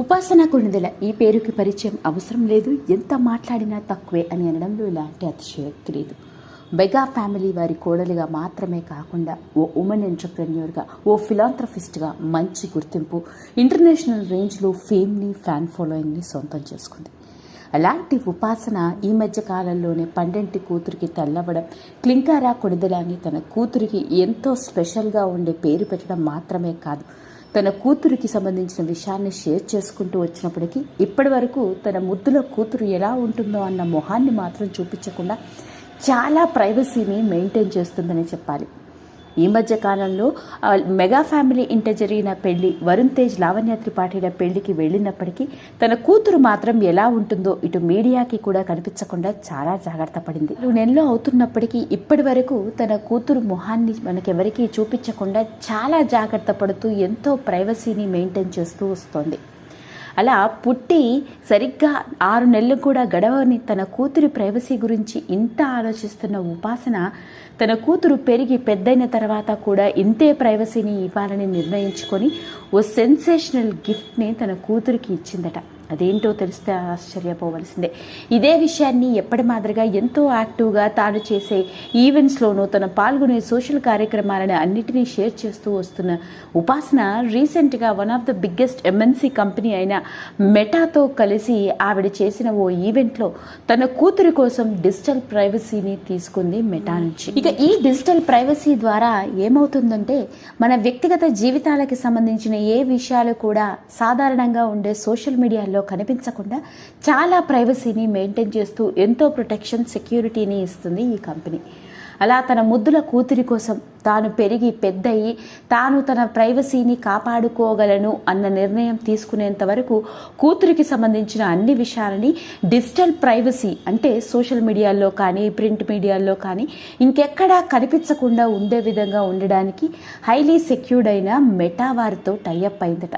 ఉపాసన కొణిదెల ఈ పేరుకి పరిచయం అవసరం లేదు. ఎంత మాట్లాడినా తక్కువే అని అనడంలో ఇలాంటి అతిశయోక్తి లేదు బెగా ఫ్యామిలీ వారి కోడలిగా మాత్రమే కాకుండా ఓ ఉమెన్ ఎంటర్ప్రెన్యూర్గా ఓ ఫిలాంథ్రఫిస్ట్గా మంచి గుర్తింపు ఇంటర్నేషనల్ రేంజ్లో ఫేమ్ని ఫ్యాన్ ఫాలోయింగ్ని సొంతం చేసుకుంది. అలాంటి ఉపాసన ఈ మధ్య కాలంలోనే పండంటి కూతురికి తెల్లవడం క్లింకారా కొడిదలాని తన కూతురికి ఎంతో స్పెషల్గా ఉండే పేరు పెట్టడం మాత్రమే కాదు. తన కూతురికి సంబంధించిన విషయాన్ని షేర్ చేసుకుంటూ వచ్చినప్పటికీ ఇప్పటి వరకు తన ముద్దుల కూతురు ఎలా ఉంటుందో అన్న మొహాన్ని మాత్రం చూపించకుండా చాలా ప్రైవసీని మెయింటైన్ చేస్తుందని చెప్పాలి. ఈ మధ్య కాలంలో మెగా ఫ్యామిలీ ఇంట జరిగిన పెళ్ళి వరుణ్ తేజ్ లావణ్య త్రిపాఠిల పెళ్ళికి వెళ్ళినప్పటికీ తన కూతురు మాత్రం ఎలా ఉంటుందో ఇటు మీడియాకి కూడా కనిపించకుండా చాలా జాగ్రత్త పడింది. నెలలో అవుతున్నప్పటికీ ఇప్పటి వరకు తన కూతురు మొహాన్ని మనకెవరికీ చూపించకుండా చాలా జాగ్రత్త పడుతూ ఎంతో ప్రైవసీని మెయింటైన్ చేస్తూ వస్తోంది. అలా పుట్టి సరిగ్గా ఆరు నెలలు కూడా గడవని తన కూతురి ప్రైవసీ గురించి ఇంత ఆలోచిస్తున్న ఉపాసన తన కూతురు పెరిగి పెద్దయిన తర్వాత కూడా ఇంతే ప్రైవసీని ఇవ్వాలని నిర్ణయించుకొని ఓ సెన్సేషనల్ గిఫ్ట్ని తన కూతురికి ఇచ్చిందట. అదేంటో తెలిస్తే ఆశ్చర్యపోవలసిందే. ఇదే విషయాన్ని ఎప్పటి మాదిరిగా ఎంతో యాక్టివ్గా తాను చేసే ఈవెంట్స్లోనూ తను పాల్గొనే సోషల్ కార్యక్రమాలను అన్నిటినీ షేర్ చేస్తూ వస్తున్న ఉపాసన రీసెంట్గా one of the biggest MNC company అయిన మెటాతో కలిసి ఆవిడ చేసిన ఓ ఈవెంట్లో తన కూతురి కోసం డిజిటల్ ప్రైవసీని తీసుకుంది మెటా నుంచి. ఇక ఈ డిజిటల్ ప్రైవసీ ద్వారా ఏమవుతుందంటే మన వ్యక్తిగత జీవితాలకి సంబంధించిన ఏ విషయాలు కూడా సాధారణంగా ఉండే సోషల్ మీడియాలో కనిపించకుండా చాలా ప్రైవసీని మెయింటైన్ చేస్తూ ఎంతో ప్రొటెక్షన్ సెక్యూరిటీని ఇస్తుంది ఈ కంపెనీ. అలా తన ముద్దుల కూతురి కోసం తాను పెరిగి పెద్దయి తాను తన ప్రైవసీని కాపాడుకోగలను అన్న నిర్ణయం తీసుకునేంత వరకు కూతురికి సంబంధించిన అన్ని విషయాలని డిజిటల్ ప్రైవసీ అంటే సోషల్ మీడియాలో కానీ ప్రింట్ మీడియాలో కానీ ఇంకెక్కడా కనిపించకుండా ఉండే విధంగా ఉండడానికి హైలీ సెక్యూర్డ్ అయిన మెటా వారితో టైఅప్ అయిందట.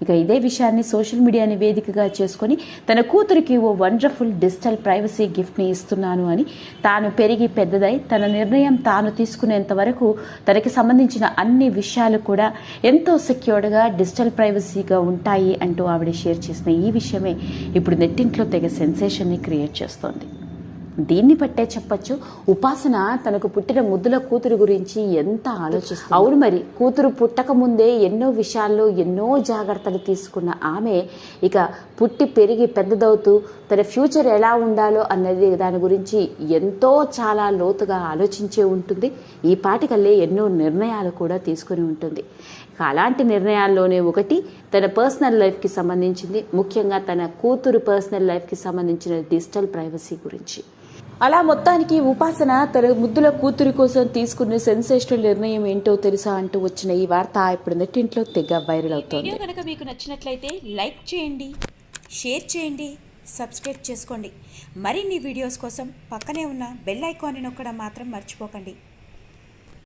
ఇక ఇదే విషయాన్ని సోషల్ మీడియాని వేదికగా చేసుకొని తన కూతురికి ఓ వండర్ఫుల్ డిజిటల్ ప్రైవసీ గిఫ్ట్ని ఇస్తున్నాను అని తాను పెరిగి పెద్దదై తన నిర్ణయం తాను తీసుకునేంత వరకు తనకి సంబంధించిన అన్ని విషయాలు కూడా ఎంతో సెక్యూర్డ్గా డిజిటల్ ప్రైవసీగా ఉంటాయి అంటూ ఆవిడ షేర్ చేసిన ఈ విషయమే ఇప్పుడు నెట్టింట్లో తెగ సెన్సేషన్ని క్రియేట్ చేస్తోంది. దీన్ని బట్టే చెప్పచ్చు. ఉపాసన తనకు పుట్టిన ముద్దుల కూతురు గురించి ఎంత ఆలోచిస్తుంది? అవును మరి కూతురు పుట్టక ముందే ఎన్నో విషయాల్లో ఎన్నో జాగ్రత్తలు తీసుకున్న ఆమె ఇక పుట్టి పెరిగి పెద్దదవుతూ తన ఫ్యూచర్ ఎలా ఉండాలో అన్నది దాని గురించి ఎంతో చాలా లోతుగా ఆలోచించే ఉంటుంది. ఈ పాటికల్లే ఎన్నో నిర్ణయాలు కూడా తీసుకుని ఉంటుంది. అలాంటి నిర్ణయాల్లోనే ఒకటి తన పర్సనల్ లైఫ్కి సంబంధించింది. ముఖ్యంగా తన కూతురు పర్సనల్ లైఫ్కి సంబంధించిన డిజిటల్ ప్రైవసీ గురించి. అలా మొత్తానికి ఉపాసన తన ముద్దుల కూతురి కోసం తీసుకున్న సెన్సేషనల్ నిర్ణయం ఏంటో తెలుసా అంటూ వచ్చిన ఈ వార్త ఇప్పుడు నెట్టింట్లో తెగ వైరల్ అవుతోంది. వీడియో కనుక మీకు నచ్చినట్లయితే లైక్ చేయండి షేర్ చేయండి సబ్స్క్రైబ్ చేసుకోండి. మరిన్ని వీడియోస్ కోసం పక్కనే ఉన్న బెల్ ఐకాన్ని నొక్కడం మాత్రం మర్చిపోకండి.